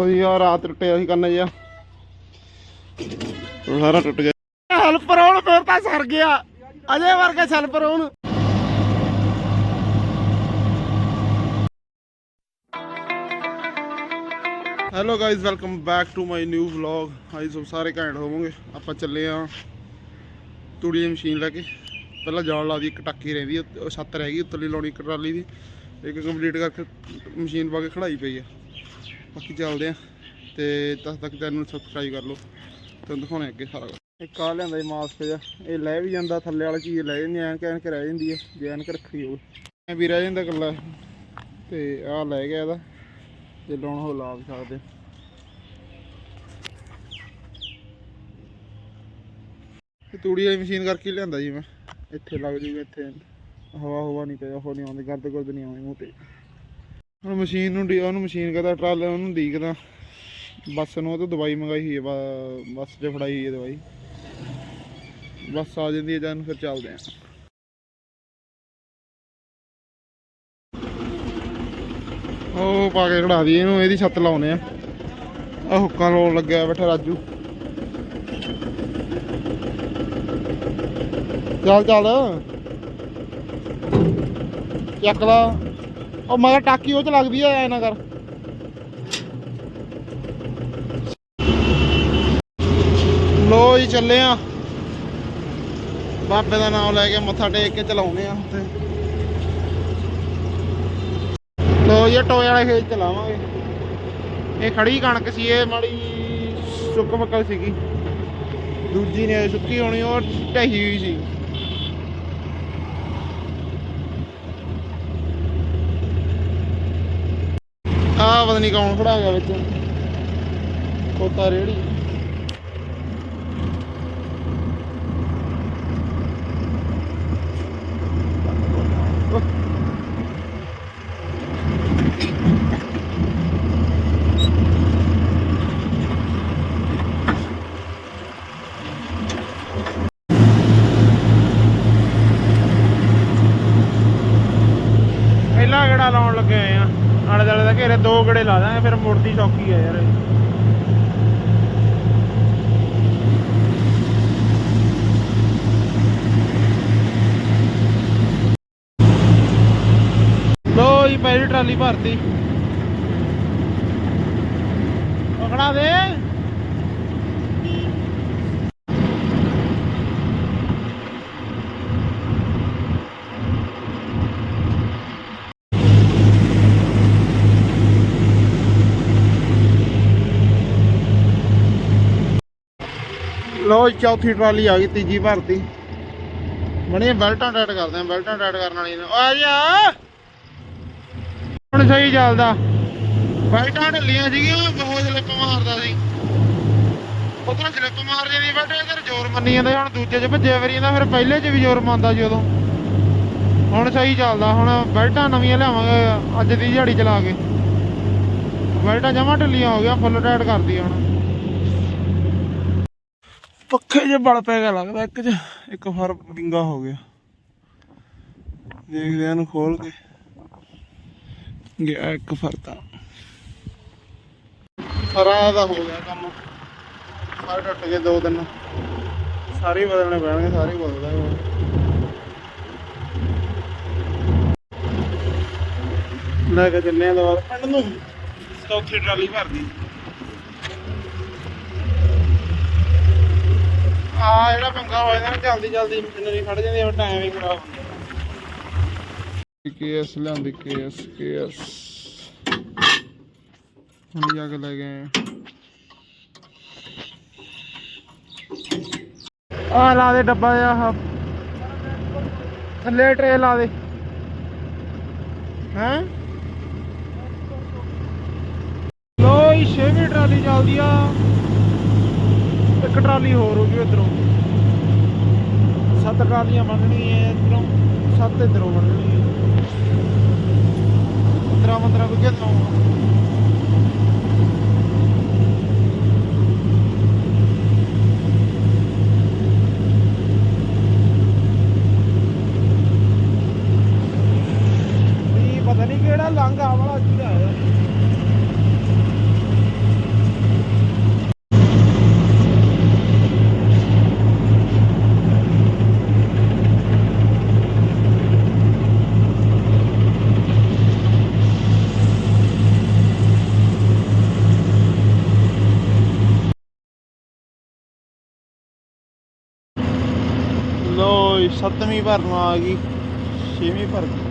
ਵਧੀਆ ਰਾਤ ਟੁੱਟਿਆ ਸੀ ਕੰਨ ਜਿਆ ਸਾਰਾ ਟੁੱਟ ਗਿਆ। ਹੈਲਪਰ ਹੁਣ ਫੇਰ ਤਾਂ ਸਰ ਗਿਆ। ਅਜੇ ਵਰਗੇ ਹੈਲਪਰ ਹੁਣ। Hello guys welcome back to my new vlog ਆਈ ਸਭ ਸਾਰੇ ਘੈਂਟ ਹੋਵੋਗੇ? ਆਪਾਂ ਚੱਲੇ ਆ ਤੂੜੀ ਮਸ਼ੀਨ ਲੈ ਕੇ। ਪਹਿਲਾਂ ਜਾਲ ਲਾ ਦੀ ਇੱਕ ਟਾਕੀ ਰਹਿੰਦੀ ਛੱਤ ਰਹਿ ਗਈ ਉੱਤਲੀ ਲਾਉਣੀ ਟਰਾਲੀ ਦੀ। ਇੱਕ ਕੰਪਲੀਟ ਕਰਕੇ ਮਸ਼ੀਨ ਪਾ ਕੇ ਖੜਾਈ ਪਈ ਆ। ਬਾਕੀ ਚੱਲਦੇ ਆ। ਤੇ ਤਦ ਤੱਕ ਚੈਨਲ ਨੂੰ ਸਬਸਕ੍ਰਾਈਬ ਕਰ ਲਓ। ਤੁਹਾਨੂੰ ਦਿਖਾਉਣੇ ਅੱਗੇ ਸਾਰਾ ਕੁਛ। ਇੱਕ ਆ ਲਿਆਂਦਾ ਜੀ ਮਾਸਕ ਜਿਹਾ। ਇਹ ਲੈ ਵੀ ਜਾਂਦਾ ਥੱਲੇ ਵਾਲੀ ਚੀਜ਼ ਲੈ ਜਾਂਦੀ ਐਨਕ ਐਨਕ ਰਹਿ ਜਾਂਦੀ ਹੈ ਜੇ ਐਨਕ ਰੱਖੀ ਹੋਵੇ। ਐ ਵੀ ਰਹਿ ਜਾਂਦਾ ਇਕੱਲਾ। ਤੇ ਆਹ ਲੈ ਗਿਆ ਇਹਦਾ। ਜੇ ਲਾਉਣਾ ਹੋ ਲਾ ਵੀ ਸਕਦੇ ਤੇ ਤੂੜੀ ਵਾਲੀ ਮਸ਼ੀਨ ਕਰਕੇ ਲਿਆਂਦਾ ਜੀ ਮੈਂ। ਇੱਥੇ ਲੱਗ ਜੂਗਾ ਇੱਥੇ। ਹਵਾ ਹਵਾ ਨਹੀਂ ਪਿਆ ਉਹ ਨਹੀਂ ਆਉਂਦੀ ਗਰਦ ਗੁਰਦ ਨਹੀਂ ਆਉਂਦੀ ਮੂੰਹ ਤੇ। ਹੁਣ ਮਸ਼ੀਨ ਨੂੰ ਉਹਨੂੰ ਮਸ਼ੀਨ ਕਹਦਾ ਟਰਾਲੇ ਉਹਨੂੰ ਡੀਕਦਾ। ਬੱਸ ਨੂੰ ਉਹ ਤੋਂ ਦਵਾਈ ਮੰਗਾਈ ਹੋਈ ਹੈ ਬੱਸ 'ਚ ਫੜਾਈ ਹੋਈ ਹੈ ਦਵਾਈ। ਬੱਸ ਆ ਜਾਂਦੀ ਹੈ ਜਨ ਫਿਰ ਚੱਲਦੇ ਆਂ। ਉਹ ਪਾ ਕੇ ਖੜਾ ਦੀ ਇਹਨੂੰ, ਇਹਦੀ ਛੱਤ ਲਾਉਨੇ ਆ। ਆ ਹੁੱਕਾਂ ਲਾਉਣ ਲੱਗਿਆ ਬੈਠਾ ਰਾਜੂ। ਚੱਲ ਚੱਲ। ਚੱਕ ਲਾ। ਉਹ ਮਗਰ ਟਾਕੀ ਉਹ ਚ ਲੱਗਦੀ ਐ ਐ ਨਾ ਕਰ। ਲੋ ਜੀ, ਚੱਲੇ ਆ। ਬਾਬੇ ਦਾ ਨਾਮ ਲੈ ਕੇ ਮੱਥਾ ਟੇਕ ਕੇ ਚਲਾਉਨੇ ਆ ਤੇ ਲੋ ਇਹ ਟੋਏ ਵਾਲੇ ਖੇਤ ਚਲਾਵਾਂਗੇ। ਇਹ ਖੜੀ ਕਣਕ ਸੀ, ਇਹ ਮਾੜੀ ਸੁੱਕ ਮੱਕਲ ਸੀਗੀ। ਦੂਜੀ ਨੇ ਸੁੱਕੀ ਹੋਣੀ, ਉਹ ਢਹੀ ਹੋਈ ਸੀ ਆ ਪਤਾ ਨਹੀਂ ਕੌਣ ਖੜਾ ਗਿਆ ਵਿੱਚ। ਕੋਤਾ ਰੇੜੀ। ਲਾ ਦਾਂਗੇ ਫਿਰ ਮੁੜਦੀ ਚੌਕੀ ਆ ਯਾਰ। ਲੋ ਜੀ ਪਹਿਲੀ ਟਰਾਲੀ ਭਰਤੀ। ਪਕੜਾ ਦੇ। ਲੋ ਚੌਥੀ ਟਰਾਲੀ ਆ ਗਈ, ਤੀਜੀ ਭਰਤੀ। ਬਣੀ ਬੈਲਟਾਂ ਟਾਈਟ ਕਰਦੇ ਆ, ਬੈਲਟਾਂ ਟਾਈਟ ਕਰਨ ਵਾਲੀ ਆ ਜਾ ਹੁਣ ਸਹੀ ਚੱਲਦਾ। ਬੈਲਟਾਂ ਢਿੱਲੀਆਂ ਸੀਗੀਆਂ, ਬਹੁਤ ਸਲਿੱਪ ਮਾਰਦਾ ਸੀ। ਉਧਰੋਂ ਸਲਿੱਪ ਮਾਰ ਜਾਂਦੀ ਬੈਲਟ ਇਧਰ ਜ਼ੋਰ ਮੰਨੀ ਜਾਂਦਾ, ਹੁਣ ਦੂਜੇ 'ਚ ਭੱਜੇ ਫਿਰੀ ਜਾਂਦਾ, ਫਿਰ ਪਹਿਲੇ 'ਚ ਵੀ ਜ਼ੋਰ ਮੰਨਦਾ ਸੀ ਉਦੋਂ। ਹੁਣ ਸਹੀ ਚੱਲਦਾ, ਹੁਣ ਬੈਲਟਾਂ ਨਵੀਆਂ ਲਿਆਵਾਂਗੇ, ਅੱਜ ਦੀ ਦਿਹਾੜੀ ਚਲਾ ਕੇ। ਬੈਲਟਾਂ ਜਮਾ ਢਿੱਲੀਆਂ ਹੋ ਗਿਆ ਫੁੱਲ ਟਾਈਟ ਕਰਦੀ ਹੁਣ। ਪੱਖੇ ਚ ਬਲ ਪੈ ਗਿਆ ਲੱਗਦਾ, ਇੱਕ ਚ ਇੱਕ ਫਰ ਵਿੰਗਾ ਹੋ ਗਿਆ। ਦੇਖਦੇ ਆ ਇਹਨੂੰ ਖੋਲ ਕੇ। ਗਿਆ ਇੱਕ ਫਰ ਤਾਂ। ਫਰਾਂ ਦਾ ਹੋ ਗਿਆ ਕੰਮ। ਸਾਰੇ ਟੁੱਟ ਗਏ ਦੋ ਦਿਨ ਸਾਰੇ ਬਦਲਣੇ ਪੈਣਗੇ, ਸਾਰੇ ਬਦਲਦਾ ਲੈ ਕੇ ਚੱਲੇ ਆ ਦੁਬਾਰਾ। ਪਿੰਡ ਨੂੰ। ਚੌਥੀ ਟਰਾਲੀ ਭਰਦੀ। ਆ ਜਿਹੜਾ ਪੰਗਾ ਹੋ ਜਾਂਦਾ ਜਲਦੀ ਜਲਦੀ ਮਸ਼ੀਨਰੀ ਖੜ ਜਾਂਦੀ ਆ ਟਾਈਮ ਵੀ ਖਰਾਬ ਹੁੰਦਾ। ਕੇਐਸ ਲਿਆਂਦੀ, ਕੇਐਸ ਕੇਐਸ। ਹੁਣ ਜਾ ਕੇ ਲੈ ਗਏ ਆ। ਲਾ ਦੇ ਡੱਬਾ ਜਿਹਾ ਥੱਲੇ ਟਰੇ ਲਾ ਦੇ। ਹੈਂ? ਲੋ ਇਹ ਛੇਵੀਂ ਟਰਾਲੀ ਚੱਲਦੀ ਆ। ਇੱਕ ਟਰਾਲੀ ਹੋਰ ਹੋ ਗਈ ਇਧਰੋਂ ਸੱਤ ਟਰਾਲੀਆਂ ਮੰਨਣੀਆਂ ਇਧਰੋਂ, ਸੱਤ ਇਧਰੋਂ ਮੰਨਣੀਆਂ 15 15 ਕੁ ਕਿਧਰੋਂ ਪਤਾ ਨਹੀਂ ਕਿਹੜਾ ਲੰਘ ਆ ਵਾਲਾ ਜੀ ਦਾ ਸੱਤਵੀਂ ਭਰ ਨੂੰ ਆ ਗਈ ਛੇਵੀਂ ਭਰ ਗਈ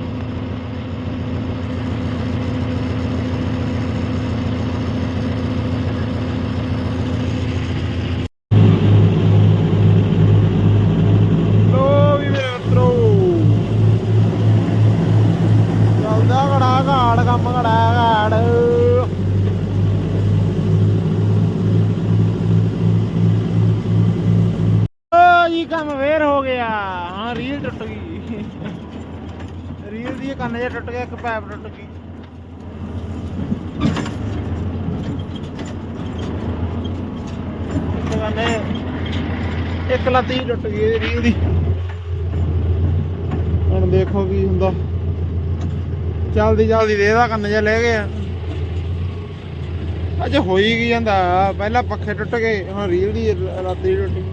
ਲੋ ਵੀ ਮੇਰੇ ਮਿੱਤਰੋ ਚੱਲਦਾ ਘੜਾ ਘਾੜ ਕੰਮ ਘੜਾ ਘਾੜ ਓ ਜੀ ਕੰਮ ਫੇਰ ਹੋ ਗਿਆ ਹਾਂ ਰੀਲ ਟੁੱਟ ਗਈ ਰੀਲ ਦੀ ਇਹ ਕੰਨ ਜਿਹਾ ਟੁੱਟ ਗਈ ਇੱਕ ਕੰਨ ਇੱਕ ਲੱਤ ਹੀ ਟੁੱਟ ਗਈ ਇਹਦੀ ਰੀਲ ਦੀ ਹੁਣ ਦੇਖੋ ਕੀ ਹੁੰਦਾ। ਜਲਦੀ ਜਲਦੀ ਦੇ ਇਹਦਾ ਕੰਨ ਜਿਹਾ ਲੈ ਗਿਆ ਅੱਜ ਹੋਈ ਕੀ ਜਾਂਦਾ? ਪਹਿਲਾਂ ਪੱਖੇ ਟੁੱਟ ਗਏ, ਹੁਣ ਰੀਲ ਦੀ ਲੱਤ ਹੀ ਟੁੱਟ ਗਈ।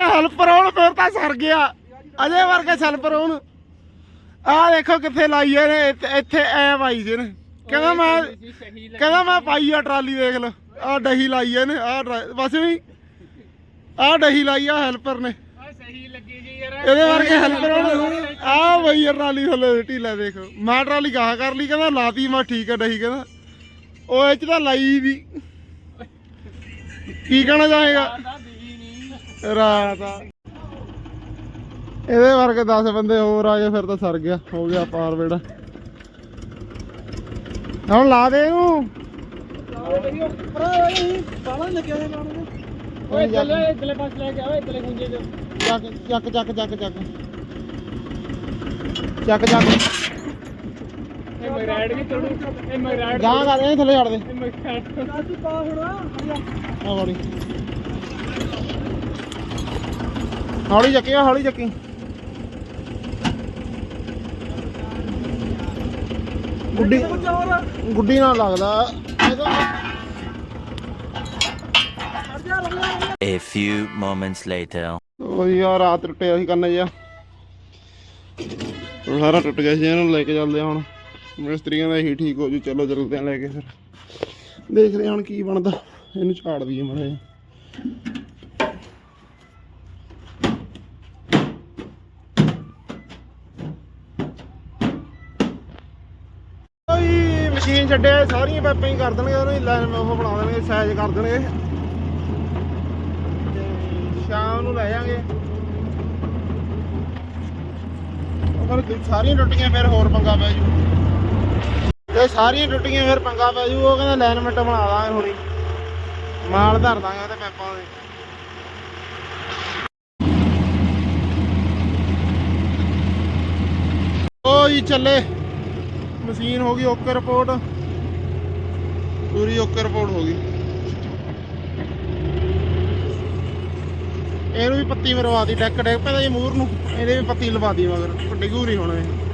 ਹੈਲਪਰ ਹੁਣ ਫੇਰ ਤਾਂ ਸਰ ਗਿਆ। ਅਜੇ ਵਰਗੇ ਹੈਲਪਰ ਹੁਣ। ਆਹ ਦੇਖੋ ਕਿੱਥੇ ਲਾਈ ਨੇ ਇੱਥੇ- ਇੱਥੇ ਐ ਪਾਈ ਜੇ ਨੇ। ਕਹਿੰਦਾ ਮੈਂ ਕਹਿੰਦਾ ਮੈਂ ਪਾਈ ਆ ਟਰਾਲੀ ਦੇਖ ਲਓ। ਆਹ ਡਹੀ ਲਾਈ ਐ ਨੇ ਆਹ ਟਰਾ- ਬਸ ਵੀ। ਆਹ ਡਹੀ ਲਾਈ ਆ ਹੈਲਪਰ ਨੇ। ਸਹੀ ਲੱਗੀ ਜੀ ਯਾਰ। ਇਹਦੇ ਵਰਗੇ ਹੈਲਪਰ ਹੁਣ। ਆਹ ਬਈ ਟਰਾਲੀ ਥੱਲੇ ਢੀਲਾ ਦੇਖੋ। ਮੈਂ ਟਰਾਲੀ ਗਾਹ ਕਰ ਲਈ ਕਹਿੰਦਾ ਲਾਤੀ ਮੈਂ ਠੀਕ ਆ ਡਹੀ ਕਹਿੰਦਾ। ਉਹ ਇਹ ਚ ਤਾਂ ਲਾਈ ਵੀ। ਕੀ ਕਹਿਣਾ ਚਾਹੇਗਾ? ਰਾਤ ਆ। ਇਹਦੇ ਵਰਗੇ 10 ਬੰਦੇ ਹੋਰ ਆ ਗਏ ਫਿਰ ਤਾਂ ਸਰ ਗਿਆ ਹੋ ਗਿਆ ਪਾਰ ਵੇੜਾ। ਹੁਣ ਲਾ ਦੇ ਇਹਨੂੰ। ਓਏ ਚੱਲੋ ਇਧਰਲੇ ਪਾਸੇ ਲੈ ਕੇ ਆਓ ਇਧਰਲੇ ਗੁੰਜੇ ਚ। ਚੱਕ ਚੱਕ ਚੱਕ ਚੱਕ ਚੱਕ। ਚੱਕ ਚੱਕ। ਇਹ ਮਗਰਾੜ ਵੀ ਤੋੜੂ ਇਹ ਮਗਰਾੜ ਗਾਂ ਕਰ ਇਹ ਥੱਲੇ ਛੱਡ ਦੇ। ਇਹ ਮਗਰਾੜ ਕਾਸੀ ਪਾ ਹੁਣ ਆ ਹੌਲੀ। ਹੌਲੀ ਚੱਕੀ ਹੌਲੀ ਚੱਕੀ। ਗੁੱਡੀ ਗੁੱਡੀ ਨਾਲ ਲੱਗਦਾ। A few moments later. ਉਹ ਯਾਰ ਰਾਤ ਟੁੱਟਿਆ ਸੀ ਕੰਨ ਜਿਹਾ। ਉਹ ਸਾਰਾ ਟੁੱਟ ਗਿਆ ਸੀ ਇਹਨੂੰ ਲੈ ਕੇ ਚੱਲਦੇ ਆ ਹੁਣ। ਮਿਸਤਰੀਆਂ ਦਾ ਹੀ ਠੀਕ ਹੋ ਜੂ ਚਲੋ ਚੱਲਦੇ ਆ ਲੈ ਕੇ ਫਿਰ। ਦੇਖਦੇ ਆ ਹੁਣ ਕੀ ਬਣਦਾ। ਇਹਨੂੰ ਝਾੜ ਦਈਏ ਮੜੇ ਮਸ਼ੀਨ ਛੱਡਿਆ ਸਾਰੀਆਂ ਪਾਈਪਾਂ ਹੀ ਕਰ ਦੇਣਗੇ, ਉਹਨੂੰ ਲਾਈਨ ਉਹ ਬਣਾ ਦੇਣਗੇ ਸਾਈਜ਼ ਕਰ ਦੇਣਗੇ। ਤੇ ਸ਼ਾਮ ਨੂੰ ਲੈ ਜਾਾਂਗੇ ਅਗਰ ਸਾਰੀਆਂ ਟੁੱਟੀਆਂ ਫਿਰ ਹੋਰ ਪੰਗਾ ਪੈ ਜੂ। ਜੇ ਸਾਰੀਆਂ ਟੁੱਟੀਆਂ ਫਿਰ ਪੰਗਾ ਪੈ ਜੂ, ਉਹ ਕਹਿੰਦਾ ਅਲਾਈਨਮੈਂਟ ਬਣਾ ਦਾਂਗੇ ਹੁਣੀ। ਮਾਲ ਧਰ ਦਾਂਗੇ ਉਹਦੇ ਪੈਪਾਂ ਦੇ। ਓ ਚੱਲੇ। ਮਸ਼ੀਨ ਹੋ ਗਈ ਓਕੇ ਰਿਪੋਰਟ। ਪੂਰੀ ਓਕੇ ਰਿਪੋਰਟ ਹੋ ਗਈ। ਇਹਨੂੰ ਵੀ ਪੱਤੀ ਮਰਵਾ ਦੀ ਡੈਕ ਡੈਕ ਪੈਦਾ ਜੀ ਮੂਰ ਨੂੰ ਇਹਦੇ ਵੀ ਪੱਤੀ ਲਵਾ ਦੀ ਮਗਰ ਡਿਗੂ ਨਹੀਂ ਹੋਣਾ ਇਹ।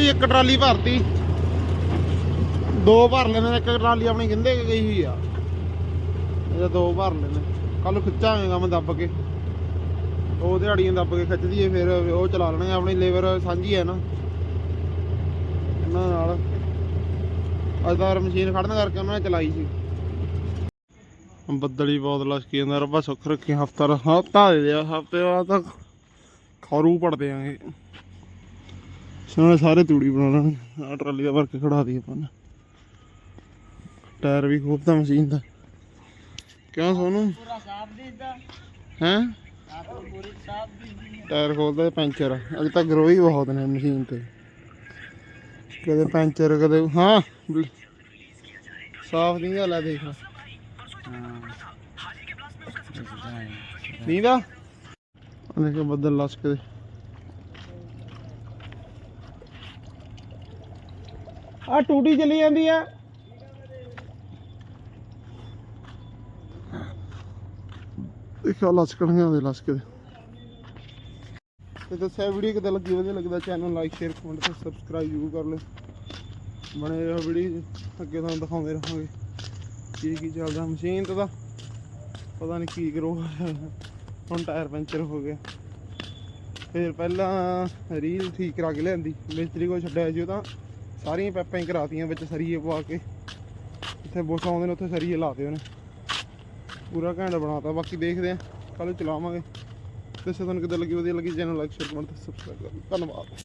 ਜੀ, ਇੱਕ ਟਰਾਲੀ ਭਰਤੀ। ਦੋ ਭਰ ਲੈਣੇ ਇੱਕ ਟਰਾਲੀ ਆਪਣੀ ਕਿੰਦੇ ਗਈ ਹੋਈ ਆ। ਇਹ ਦੋ ਭਰ ਲੈਣੇ। ਕੱਲ ਖਿੱਚਾਂਗੇ ਕੰਮ ਦੱਬ ਕੇ। ਉਹ ਦਿਹਾੜੀਆਂ ਦੱਬ ਕੇ ਖਿੱਚ ਦਈਏ, ਫਿਰ ਉਹ ਚਲਾ ਲੈਣਗੇ ਆਪਣੀ ਲੇਬਰ ਸਾਂਝੀ ਹੈ ਨਾ। ਇਹਨਾਂ ਨਾਲ। ਅੱਜ ਮਸ਼ੀਨ ਖੜਨ ਕਰਕੇ ਉਹਨਾਂ ਨੇ ਚਲਾਈ ਸੀ। ਬੱਦਲੀ ਬਹੁਤ ਲਸ਼ਕੀ ਜਾਂਦਾ ਰੱਬਾ ਸੁੱਖ ਰੱਖੀ ਹਫਤਾ ਹਫਤਾ ਦੇ ਦਿਆ, ਹਫ਼ਤੇ ਬਾਅਦ ਤਾਂ ਖਰੂ ਪੜ ਦੇਾਂਗੇ ਸੋਹਣੇ ਸਾਰੇ ਤੂੜੀ ਬਣਾ ਲੈਣਗੇ। ਆ ਟਰਾਲੀ ਦਾ ਵਰਕ ਖੜਾ ਦੀ ਆਪਾਂ ਨੇ। ਟਾਇਰ ਵੀ ਖੋਬਦਾ ਮਸ਼ੀਨ ਦਾ। ਕਿਉਂ ਸੋਨੂੰ? ਪੂਰਾ ਸਾਫ਼ ਦਿਸਦਾ ਹੈ? ਟਾਇਰ ਖੋਲਦਾ ਪੈਂਚਰ। ਅੱਜ ਤਾਂ ਗਰੋ ਹੀ ਬਹੁਤ ਨੇ ਮਸ਼ੀਨ ਤੇ। ਕਦੇ ਪੈਂਚਰ ਕਦੇ ਹਾਂ। ਸਾਫ਼ ਨਹੀਂ ਆ ਦੇਖ। ਨਹੀਂ ਦਾ ਦੇਖ ਬੱਦਲ ਲਸਕਦੇ ਆ ਟੂਟੀ ਚਲੀ ਜਾਂਦੀ ਆ। ਦੇਖੋ ਲਸਕਣੀਆਂ ਦੇ। ਲਸਕਦੇ ਤੇ ਦੱਸਿਆ ਵੀਡੀਓ ਕਿਦਾਂ ਲੱਗੀ? ਵਧੀਆ ਲੱਗਦਾ। ਚੈਨਲ ਲਾਈਕ ਸ਼ੇਅਰ ਕਮੈਂਟ ਤੇ ਸਬਸਕ੍ਰਾਈਬ ਜ਼ਰੂਰ ਕਰ ਲਿਓ। ਬਣੇ ਰਹੋ ਵੀਡੀਓ ਅੱਗੇ ਤੁਹਾਨੂੰ ਦਿਖਾਉਂਦੇ ਰਹਾਂਗੇ। ਕੀ ਕੀ ਚੱਲਦਾ। ਮਸ਼ੀਨ ਤੇ ਤਾਂ ਪਤਾ ਨਹੀਂ ਕੀ ਕਰੋ ਹੁਣ ਟਾਇਰ ਪੈਂਚਰ ਹੋ ਗਿਆ। ਫਿਰ ਪਹਿਲਾਂ ਰੀਲ ਠੀਕ ਕਰਾ ਕੇ ਲਿਆਂਦੀ। ਮਿਸਤਰੀ ਕੋਲ ਛੱਡਿਆ ਸੀ ਉਹ ਤਾਂ। ਸਾਰੀਆਂ ਪੈਪਾਂ ਹੀ ਕਰਾਤੀਆਂ ਵਿੱਚ ਸਰੀਏ ਪਵਾ ਕੇ। ਜਿੱਥੇ ਬੁੱਸ ਆਉਂਦੇ ਨੇ, ਉੱਥੇ ਸਰੀਏ ਲਾਤੇ ਉਹਨੇ। ਪੂਰਾ ਘੈਂਟ ਬਣਾਤਾ। ਬਾਕੀ ਦੇਖਦੇ ਆ ਕੱਲ ਚਲਾਵਾਂਗੇ। ਤੇ ਤੁਹਾਨੂੰ ਕਿੱਦਾਂ ਲੱਗੀ, ਵਧੀਆ ਲੱਗੀ, ਚੈਨਲ ਲਾਈਕ ਸ਼ੇਅਰ ਕਮੈਂਟ ਤੇ ਸਬਸਕ੍ਰਾਈਬ ਕਰੋ ਧੰਨਵਾਦ।